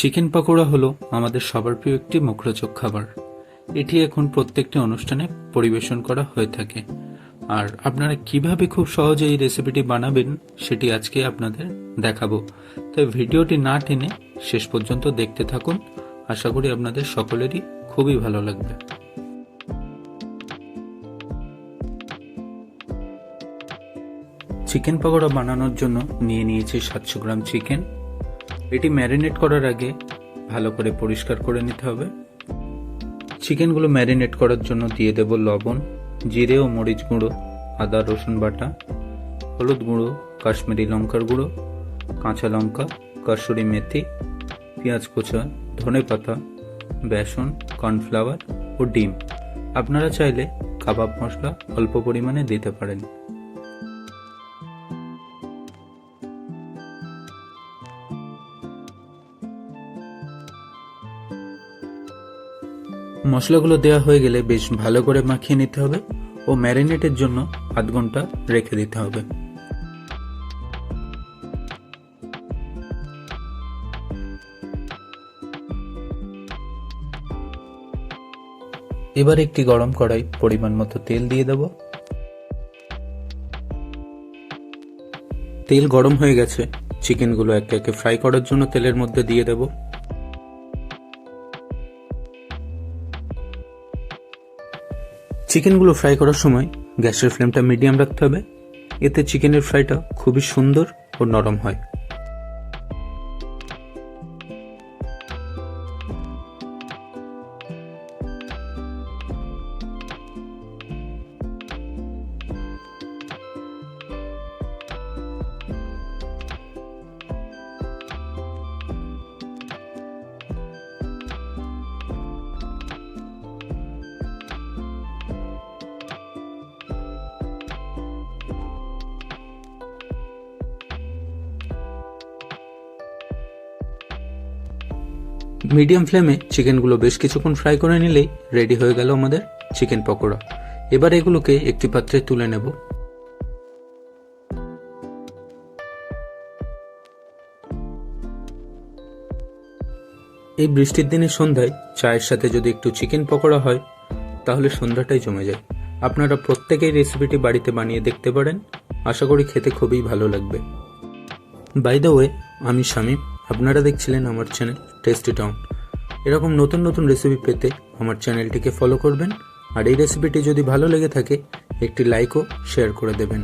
Chicken pakora হলো আমাদের সবার প্রিয় একটি মুখরোচক খাবার। এটি এখন প্রত্যেকটি অনুষ্ঠানে পরিবেশন করা হয়ে থাকে। আর আপনারা কীভাবে খুব সহজে এই রেসিপিটি বানাবেন সেটি আজকে আপনাদের দেখাবো। তাই ভিডিওটি না টেনে শেষ পর্যন্ত দেখতে থাকুন। আশা করি আপনাদের সকলেরই খুবই ভালো লাগবে। চিকেন পকোড়া বানানোর জন্য নিয়ে নিয়েছি সাতশো গ্রাম চিকেন। এটি ম্যারিনেট করার আগে ভালো করে পরিষ্কার করে নিতে হবে। চিকেনগুলো ম্যারিনেট করার জন্য দিয়ে দেব লবণ, জিরে ও মরিচ গুঁড়ো, আদা, রসুন বাটা, হলুদ গুঁড়ো, কাশ্মীরি লঙ্কার গুঁড়ো, কাঁচা লঙ্কা, কাসুরি মেথি, পেঁয়াজ কুচা, ধনে পাতা, বেসন, কর্নফ্লাওয়ার ও ডিম। আপনারা চাইলে কাবাব মশলা অল্প পরিমাণে দিতে পারেন। মশলাগুলো দেওয়া হয়ে গেলে বেশ ভালো করে মাখিয়ে নিতে হবে ও ম্যারিনেটের জন্য আধ ঘণ্টা রেখে দিতে হবে। এবার একটি গরম কড়াই পরিমাণ মতো তেল দিয়ে দেব। তেল গরম হয়ে গেছে, চিকেনগুলো একে একে ফ্রাই করার জন্য তেলের মধ্যে দিয়ে দেবো। চিকেনগুলো ফ্রাই করার সময় গ্যাসের ফ্লেমটা মিডিয়াম রাখতে হবে। এতে চিকেনের ফ্রাইটা খুবই সুন্দর ও নরম হয়। মিডিয়াম ফ্লেমে চিকেনগুলো বেশ কিছুক্ষণ ফ্রাই করে নিলেই রেডি হয়ে গেল আমাদের চিকেন পকোড়া। এবার এগুলোকে একটি পাত্রে তুলে নেব। এই বৃষ্টির দিনে সন্ধ্যায় চায়ের সাথে যদি একটু চিকেন পকোড়া হয়, তাহলে সন্ধ্যাটাই জমে যায়। আপনারা প্রত্যেকেই রেসিপিটি বাড়িতে বানিয়ে দেখতে পারেন। আশা করি খেতে খুবই ভালো লাগবে। বাই দ্য ওয়ে আমি শামীম। আপনারা দেখছিলেন আমার চ্যানেল টেস্টি টাউন এরকম নতুন নতুন রেসিপি পেতে আমার চ্যানেলটিকে ফলো করবেন। আর এই রেসিপিটি যদি ভালো লেগে থাকে, একটি লাইকও শেয়ার করে দেবেন।